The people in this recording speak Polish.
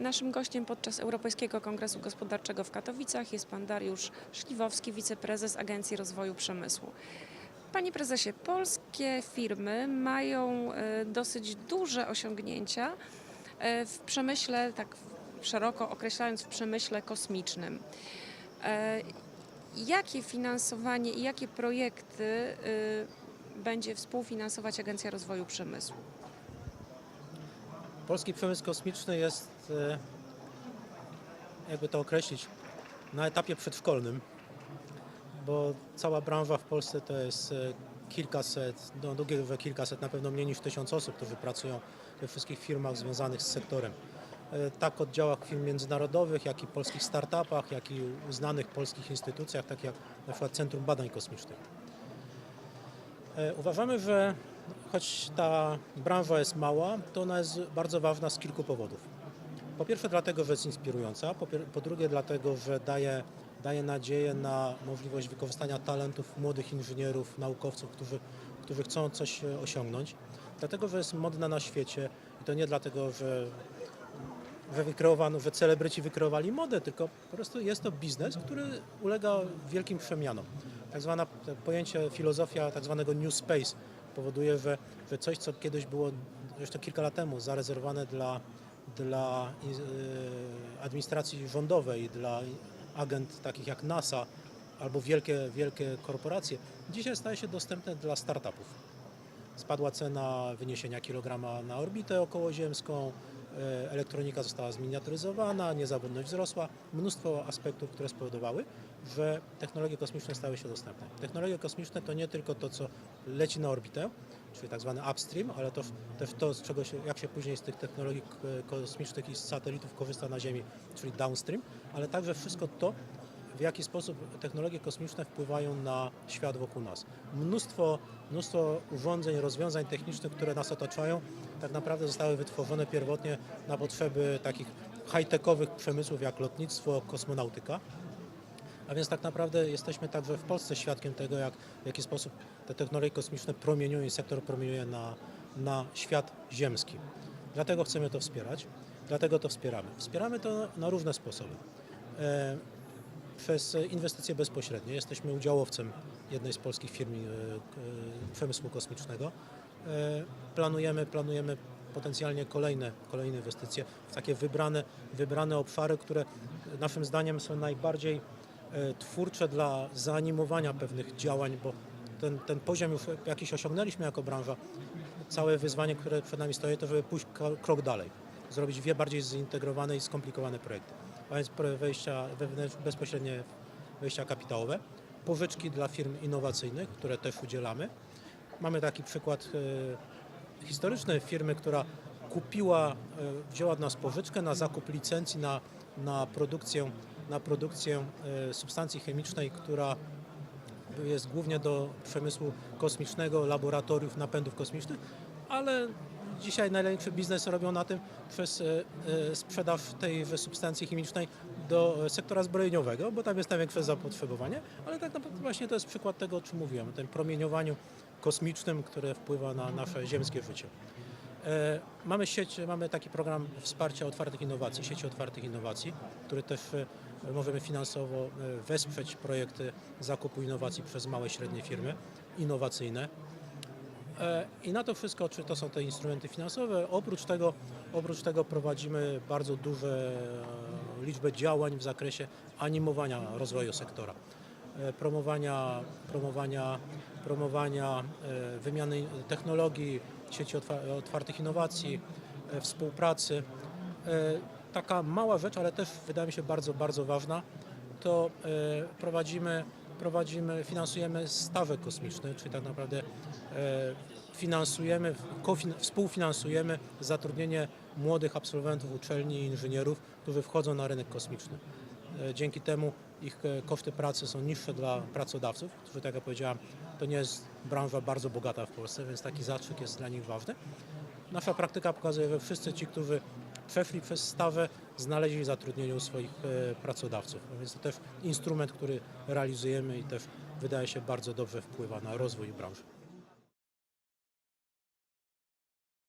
Naszym gościem podczas Europejskiego Kongresu Gospodarczego w Katowicach jest pan Dariusz Szliwowski, wiceprezes Agencji Rozwoju Przemysłu. Panie prezesie, polskie firmy mają e, dosyć duże osiągnięcia e, w przemyśle, tak szeroko określając, w przemyśle kosmicznym. E, Jakie finansowanie i jakie projekty będzie współfinansować Agencja Rozwoju Przemysłu? Polski przemysł kosmiczny jest, e, jakby to określić, na etapie przedszkolnym, bo cała branża w Polsce to jest e, kilkaset, no długie kilkaset, na pewno mniej niż tysiąc osób, którzy pracują we wszystkich firmach związanych z sektorem. E, Tak oddziałach firm międzynarodowych, jak i polskich startupach, jak i uznanych polskich instytucjach, tak jak na przykład Centrum Badań Kosmicznych. Uważamy, że choć ta branża jest mała, to ona jest bardzo ważna z kilku powodów. Po pierwsze dlatego, że jest inspirująca, po, po drugie dlatego, że daje, daje nadzieję na możliwość wykorzystania talentów młodych inżynierów, naukowców, którzy, którzy chcą coś e, osiągnąć. Dlatego, że jest modna na świecie i to nie dlatego, że że wykreowano, że celebryci wykreowali modę, tylko po prostu jest to biznes, który ulega wielkim przemianom. Tak zwana pojęcie filozofia tak zwanego new space powoduje, że, że coś, co kiedyś było jeszcze kilka lat temu zarezerwowane dla, dla yy, administracji rządowej, dla agent takich jak NASA albo wielkie, wielkie korporacje, dzisiaj staje się dostępne dla startupów. Spadła cena wyniesienia kilograma na orbitę okołoziemską, elektronika została zminiaturyzowana, niezawodność wzrosła. Mnóstwo aspektów, które spowodowały, że technologie kosmiczne stały się dostępne. Technologie kosmiczne to nie tylko to, co leci na orbitę, czyli tak zwany upstream, ale to, też to, z czego się, jak się później z tych technologii k- kosmicznych i z satelitów korzysta na Ziemi, czyli downstream, ale także wszystko to, w jaki sposób technologie kosmiczne wpływają na świat wokół nas. Mnóstwo, mnóstwo urządzeń, rozwiązań technicznych, które nas otaczają, tak naprawdę zostały wytworzone pierwotnie na potrzeby takich high-techowych przemysłów jak lotnictwo, kosmonautyka. A więc tak naprawdę jesteśmy także w Polsce świadkiem tego, jak, w jaki sposób te technologie kosmiczne promieniują i sektor promieniuje na, na świat ziemski. Dlatego chcemy to wspierać, dlatego to wspieramy. Wspieramy to na różne sposoby. Przez inwestycje bezpośrednie. Jesteśmy udziałowcem jednej z polskich firm e, e, przemysłu kosmicznego. E, Planujemy, planujemy potencjalnie kolejne, kolejne inwestycje w takie wybrane, wybrane obszary, które naszym zdaniem są najbardziej twórcze dla zaanimowania pewnych działań, bo ten, ten poziom już jakiś osiągnęliśmy jako branża. Całe wyzwanie, które przed nami stoi, to żeby pójść kro- krok dalej, zrobić dwie bardziej zintegrowane i skomplikowane projekty. Więc wejścia wewnętrzne, bezpośrednie wejścia kapitałowe, pożyczki dla firm innowacyjnych, które też udzielamy. Mamy taki przykład e, historyczny firmy, która kupiła, e, wzięła od nas pożyczkę na zakup licencji na, na produkcję, na produkcję e, substancji chemicznej, która jest głównie do przemysłu kosmicznego, laboratoriów, napędów kosmicznych, ale dzisiaj największy biznes robią na tym przez e, e, sprzedaż tejże substancji chemicznej do e, sektora zbrojeniowego, bo tam jest największe zapotrzebowanie, ale tak naprawdę właśnie to jest przykład tego, o czym mówiłem, tym promieniowaniu kosmicznym, które wpływa na nasze ziemskie życie. Mamy sieć, mamy taki program wsparcia otwartych innowacji, sieci otwartych innowacji, który też możemy finansowo wesprzeć projekty zakupu innowacji przez małe i średnie firmy innowacyjne. E, I na to wszystko, czy to są te instrumenty finansowe, oprócz tego, oprócz tego prowadzimy bardzo duże e, liczbę działań w zakresie animowania rozwoju sektora, e, promowania, promowania, promowania wymiany technologii, sieci otwa- otwartych innowacji, współpracy. Taka mała rzecz, ale też wydaje mi się bardzo, bardzo ważna, to prowadzimy, prowadzimy, finansujemy staże kosmiczne, czyli tak naprawdę e, finansujemy, współfinansujemy zatrudnienie młodych absolwentów uczelni i inżynierów, którzy wchodzą na rynek kosmiczny. E, Dzięki temu ich e, koszty pracy są niższe dla pracodawców, którzy, tak jak powiedziałem, to nie jest branża bardzo bogata w Polsce, więc taki zastrzyk jest dla nich ważny. Nasza praktyka pokazuje, że wszyscy ci, którzy przeszli przez stawę, znaleźli zatrudnienie u swoich e, pracodawców. A Więc to też instrument, który realizujemy i też wydaje się bardzo dobrze wpływa na rozwój branży.